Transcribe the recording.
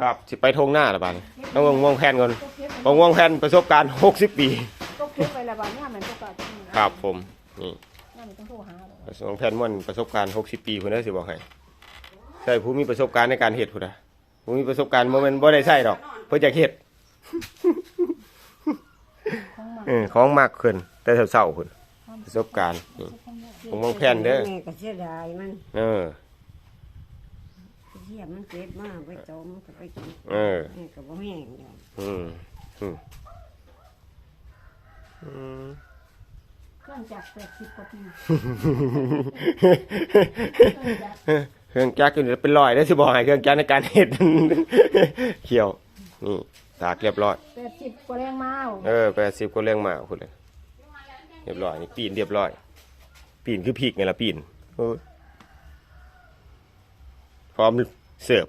ครับสิไปทงหน้าละบาดนี้ต้องวางวางแผนก่อนก็เก็บวางวางแผนประสบการณ์ 60 ปี ก็เก็บไปละบาดเนี่ยมันก็กะจะมีครับผมนี่เนี่ยมันต้องโทรหาเลยวางแผนม่วนประสบการณ์ 60 ปีพุ่นเด้อสิบอกให้ใช่ผู้มีประสบการณ์ในการเฮ็ดพุ่นน่ะผู้มีประสบการณ์บ่แม่นบ่ได้ใช้ดอก เพิ่นอยากเฮ็ดของมาเออของมากขึ้น แต่เช้าๆพุ่นประสบการณ์นี่ผมวางแผนเด้อแม่ก็เสียดายมัน เออ เทียบมันเก็บมากไปต้มก็ไปกินเออแม่ก็บ่แห้งดอกอืมอืมอืม เครื่องจักรแปดสิบกว่าปีเครื่องจักรอยู่นี่เป็นรอยได้อสิบอกให้เครื่องจักรในการเฮ็ด เขียวนี่ตากเรียบร้อย แปดสิบกว่าแรงม้าเออแปดสิบก็เรื่องมาคุณเลยเรียบร้อยนี่ปีนเรียบร้อย ปีนคือพีกไงล่ะปีนโอ้ย พร้อมเสิร์ฟ